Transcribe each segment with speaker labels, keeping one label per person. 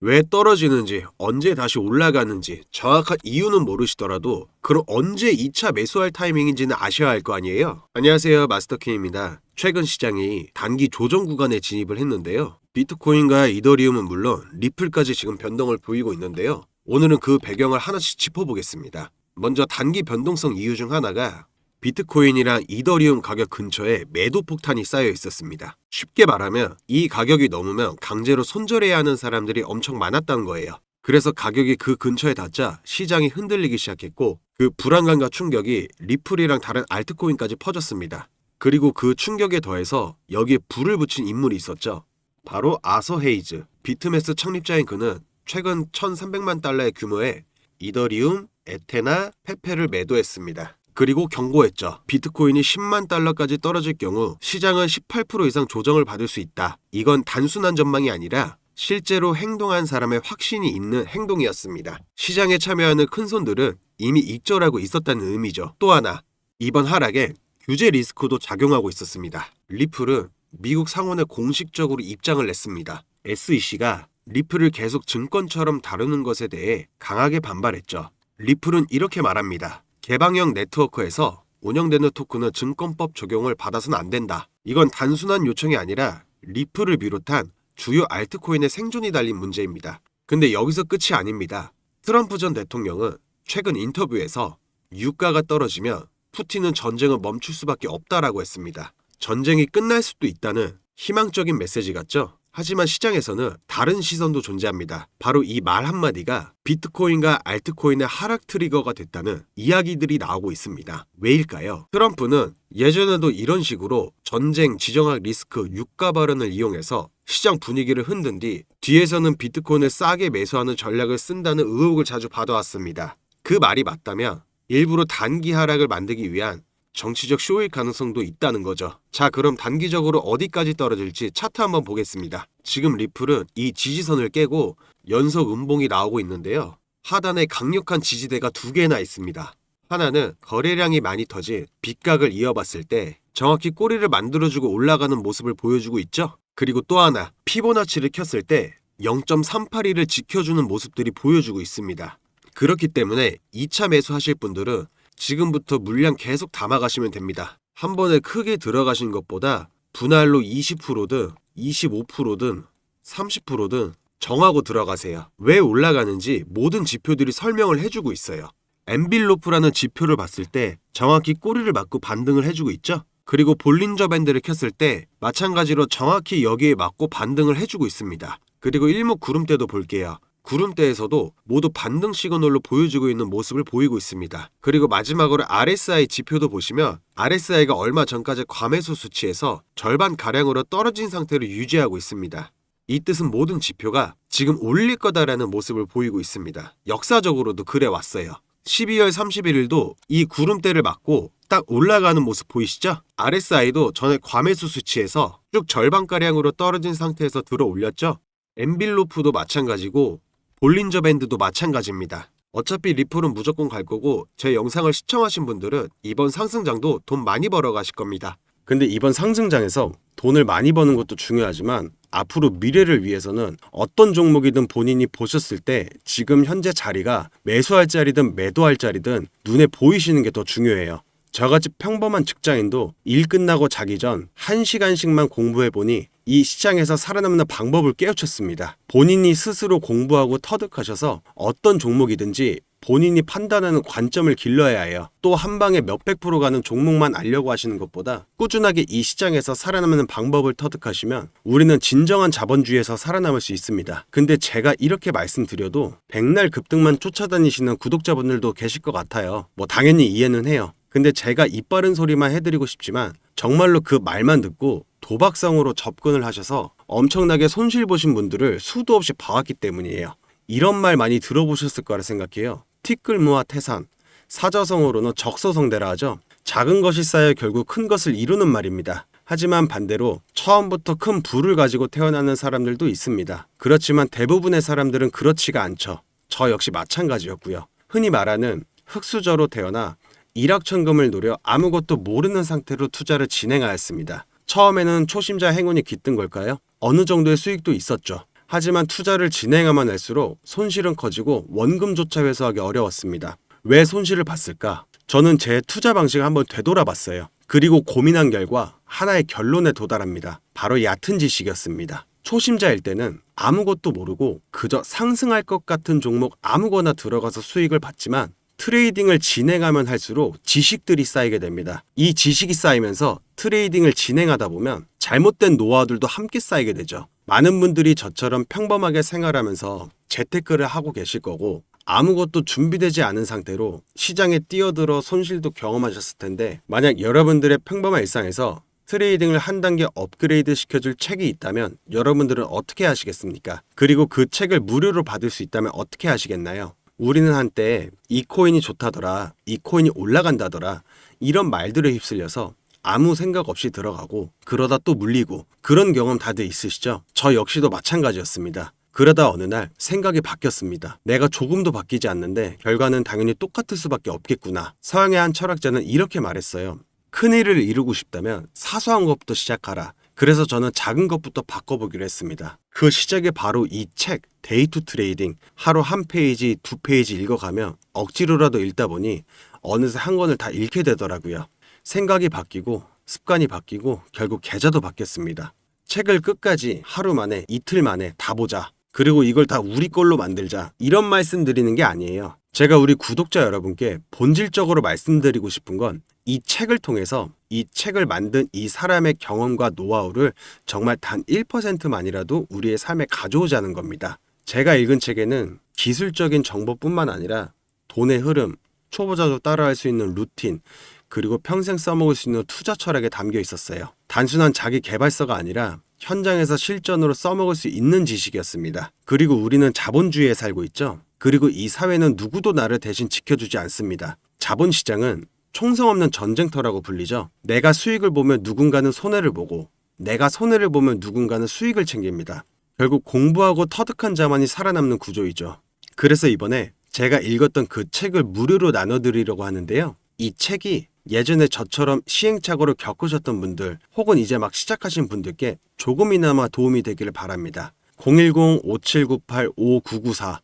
Speaker 1: 왜 떨어지는지, 언제 다시 올라가는지 정확한 이유는 모르시더라도 그럼 언제 2차 매수할 타이밍인지는 아셔야 할 거 아니에요? 안녕하세요. 마스터킴입니다. 최근 시장이 단기 조정 구간에 진입을 했는데요. 비트코인과 이더리움은 물론 리플까지 지금 변동을 보이고 있는데요. 오늘은 그 배경을 하나씩 짚어보겠습니다. 먼저 단기 변동성 이유 중 하나가 비트코인이랑 이더리움 가격 근처에 매도 폭탄이 쌓여 있었습니다. 쉽게 말하면 이 가격이 넘으면 강제로 손절해야 하는 사람들이 엄청 많았다는 거예요. 그래서 가격이 그 근처에 닿자 시장이 흔들리기 시작했고 그 불안감과 충격이 리플이랑 다른 알트코인까지 퍼졌습니다. 그리고 그 충격에 더해서 여기에 불을 붙인 인물이 있었죠. 바로 아서 헤이즈, 비트메스 창립자인 그는 최근 1,300만 달러의 규모의 이더리움, 에테나, 페페를 매도했습니다. 그리고 경고했죠. 비트코인이 10만 달러까지 떨어질 경우 시장은 18% 이상 조정을 받을 수 있다. 이건 단순한 전망이 아니라 실제로 행동한 사람의 확신이 있는 행동이었습니다. 시장에 참여하는 큰 손들은 이미 익절하고 있었다는 의미죠. 또 하나, 이번 하락에 규제 리스크도 작용하고 있었습니다. 리플은 미국 상원에 공식적으로 입장을 냈습니다. SEC가 리플을 계속 증권처럼 다루는 것에 대해 강하게 반발했죠. 리플은 이렇게 말합니다. 개방형 네트워크에서 운영되는 토큰은 증권법 적용을 받아서는 안 된다. 이건 단순한 요청이 아니라 리플을 비롯한 주요 알트코인의 생존이 달린 문제입니다. 근데 여기서 끝이 아닙니다. 트럼프 전 대통령은 최근 인터뷰에서 유가가 떨어지면 푸틴은 전쟁을 멈출 수밖에 없다라고 했습니다. 전쟁이 끝날 수도 있다는 희망적인 메시지 같죠? 하지만 시장에서는 다른 시선도 존재합니다. 바로 이 말 한마디가 비트코인과 알트코인의 하락 트리거가 됐다는 이야기들이 나오고 있습니다. 왜일까요? 트럼프는 예전에도 이런 식으로 전쟁, 지정학 리스크, 유가 발언을 이용해서 시장 분위기를 흔든 뒤 뒤에서는 비트코인을 싸게 매수하는 전략을 쓴다는 의혹을 자주 받아왔습니다. 그 말이 맞다면 일부러 단기 하락을 만들기 위한 정치적 쇼일 가능성도 있다는 거죠. 자, 그럼 단기적으로 어디까지 떨어질지 차트 한번 보겠습니다. 지금 리플은 이 지지선을 깨고 연속 음봉이 나오고 있는데요. 하단에 강력한 지지대가 두 개나 있습니다. 하나는 거래량이 많이 터진 빗각을 이어봤을 때 정확히 꼬리를 만들어주고 올라가는 모습을 보여주고 있죠. 그리고 또 하나 피보나치를 켰을 때 0.382를 지켜주는 모습들이 보여주고 있습니다. 그렇기 때문에 2차 매수하실 분들은 지금부터 물량 계속 담아가시면 됩니다. 한 번에 크게 들어가신 것보다 분할로 20%든 25%든 30%든 정하고 들어가세요. 왜 올라가는지 모든 지표들이 설명을 해주고 있어요. 엠빌로프라는 지표를 봤을 때 정확히 꼬리를 맞고 반등을 해주고 있죠. 그리고 볼린저 밴드를 켰을 때 마찬가지로 정확히 여기에 맞고 반등을 해주고 있습니다. 그리고 일목 구름대도 볼게요. 구름대에서도 모두 반등 시그널로 보여주고 있는 모습을 보이고 있습니다. 그리고 마지막으로 RSI 지표도 보시면 RSI가 얼마 전까지 과매수 수치에서 절반 가량으로 떨어진 상태로 유지하고 있습니다. 이 뜻은 모든 지표가 지금 올릴 거다라는 모습을 보이고 있습니다. 역사적으로도 그래 왔어요. 12월 31일도 이 구름대를 맞고 딱 올라가는 모습 보이시죠? RSI도 전에 과매수 수치에서 쭉 절반가량으로 떨어진 상태에서 들어 올렸죠? 엠빌로프도 마찬가지고 볼린저 밴드도 마찬가지입니다. 어차피 리플은 무조건 갈 거고 제 영상을 시청하신 분들은 이번 상승장도 돈 많이 벌어 가실 겁니다.
Speaker 2: 근데 이번 상승장에서 돈을 많이 버는 것도 중요하지만 앞으로 미래를 위해서는 어떤 종목이든 본인이 보셨을 때 지금 현재 자리가 매수할 자리든 매도할 자리든 눈에 보이시는 게 더 중요해요. 저같이 평범한 직장인도 일 끝나고 자기 전 1시간씩만 공부해 보니 이 시장에서 살아남는 방법을 깨우쳤습니다. 본인이 스스로 공부하고 터득하셔서 어떤 종목이든지 본인이 판단하는 관점을 길러야 해요. 또 한 방에 몇백 프로 가는 종목만 알려고 하시는 것보다 꾸준하게 이 시장에서 살아남는 방법을 터득하시면 우리는 진정한 자본주의에서 살아남을 수 있습니다. 근데 제가 이렇게 말씀드려도 백날 급등만 쫓아다니시는 구독자분들도 계실 것 같아요. 뭐 당연히 이해는 해요. 근데 제가 입 바른 소리만 해드리고 싶지만 정말로 그 말만 듣고 도박성으로 접근을 하셔서 엄청나게 손실 보신 분들을 수도 없이 봐왔기 때문이에요. 이런 말 많이 들어보셨을 거라 생각해요. 티끌무와 태산, 사저성어로는 적서성대라 하죠. 작은 것이 쌓여 결국 큰 것을 이루는 말입니다. 하지만 반대로 처음부터 큰 부를 가지고 태어나는 사람들도 있습니다. 그렇지만 대부분의 사람들은 그렇지가 않죠. 저 역시 마찬가지였고요. 흔히 말하는 흙수저로 태어나 일확천금을 노려 아무것도 모르는 상태로 투자를 진행하였습니다. 처음에는 초심자 행운이 깃든 걸까요? 어느 정도의 수익도 있었죠. 하지만 투자를 진행하면 할수록 손실은 커지고 원금조차 회수하기 어려웠습니다. 왜 손실을 봤을까? 저는 제 투자 방식을 한번 되돌아봤어요. 그리고 고민한 결과 하나의 결론에 도달합니다. 바로 얕은 지식이었습니다. 초심자일 때는 아무것도 모르고 그저 상승할 것 같은 종목 아무거나 들어가서 수익을 봤지만 트레이딩을 진행하면 할수록 지식들이 쌓이게 됩니다. 이 지식이 쌓이면서 트레이딩을 진행하다 보면 잘못된 노하우들도 함께 쌓이게 되죠. 많은 분들이 저처럼 평범하게 생활하면서 재테크를 하고 계실 거고 아무것도 준비되지 않은 상태로 시장에 뛰어들어 손실도 경험하셨을 텐데 만약 여러분들의 평범한 일상에서 트레이딩을 한 단계 업그레이드 시켜줄 책이 있다면 여러분들은 어떻게 하시겠습니까? 그리고 그 책을 무료로 받을 수 있다면 어떻게 하시겠나요? 우리는 한때 이 코인이 좋다더라, 이 코인이 올라간다더라 이런 말들에 휩쓸려서 아무 생각 없이 들어가고 그러다 또 물리고 그런 경험 다들 있으시죠? 저 역시도 마찬가지였습니다. 그러다 어느 날 생각이 바뀌었습니다. 내가 조금도 바뀌지 않는데 결과는 당연히 똑같을 수밖에 없겠구나. 서양의 한 철학자는 이렇게 말했어요. 큰 일을 이루고 싶다면 사소한 것부터 시작하라. 그래서 저는 작은 것부터 바꿔보기로 했습니다. 그 시작이 바로 이 책, 데이 투 트레이딩. 하루 한 페이지, 두 페이지 읽어가며 억지로라도 읽다 보니 어느새 한 권을 다 읽게 되더라고요. 생각이 바뀌고 습관이 바뀌고 결국 계좌도 바뀌었습니다. 책을 끝까지 하루 만에 이틀 만에 다 보자. 그리고 이걸 다 우리 걸로 만들자. 이런 말씀 드리는 게 아니에요. 제가 우리 구독자 여러분께 본질적으로 말씀드리고 싶은 건 이 책을 통해서 이 책을 만든 이 사람의 경험과 노하우를 정말 단 1%만이라도 우리의 삶에 가져오자는 겁니다. 제가 읽은 책에는 기술적인 정보뿐만 아니라 돈의 흐름, 초보자도 따라할 수 있는 루틴, 그리고 평생 써먹을 수 있는 투자 철학에 담겨 있었어요. 단순한 자기 개발서가 아니라 현장에서 실전으로 써먹을 수 있는 지식이었습니다. 그리고 우리는 자본주의에 살고 있죠. 그리고 이 사회는 누구도 나를 대신 지켜주지 않습니다. 자본시장은 총성 없는 전쟁터라고 불리죠. 내가 수익을 보면 누군가는 손해를 보고 내가 손해를 보면 누군가는 수익을 챙깁니다. 결국 공부하고 터득한 자만이 살아남는 구조이죠. 그래서 이번에 제가 읽었던 그 책을 무료로 나눠드리려고 하는데요. 이 책이 예전에 저처럼 시행착오를 겪으셨던 분들 혹은 이제 막 시작하신 분들께 조금이나마 도움이 되기를 바랍니다. 010-5798-5994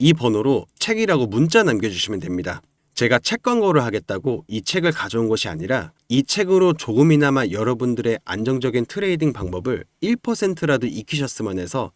Speaker 2: 이 번호로 책이라고 문자 남겨주시면 됩니다. 제가 책 광고를 하겠다고 이 책을 가져온 것이 아니라 이 책으로 조금이나마 여러분들의 안정적인 트레이딩 방법을 1%라도 익히셨으면 해서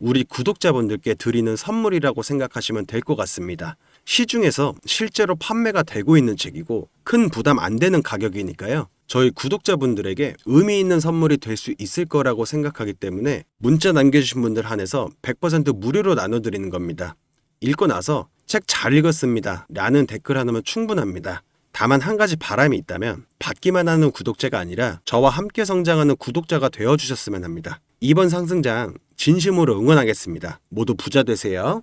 Speaker 2: 우리 구독자분들께 드리는 선물이라고 생각하시면 될 것 같습니다. 시중에서 실제로 판매가 되고 있는 책이고 큰 부담 안 되는 가격이니까요. 저희 구독자분들에게 의미 있는 선물이 될 수 있을 거라고 생각하기 때문에 문자 남겨주신 분들 한해서 100% 무료로 나눠드리는 겁니다. 읽고 나서 책 잘 읽었습니다. 라는 댓글 하나면 충분합니다. 다만 한 가지 바람이 있다면 받기만 하는 구독자가 아니라 저와 함께 성장하는 구독자가 되어 주셨으면 합니다. 이번 상승장 진심으로 응원하겠습니다. 모두 부자 되세요.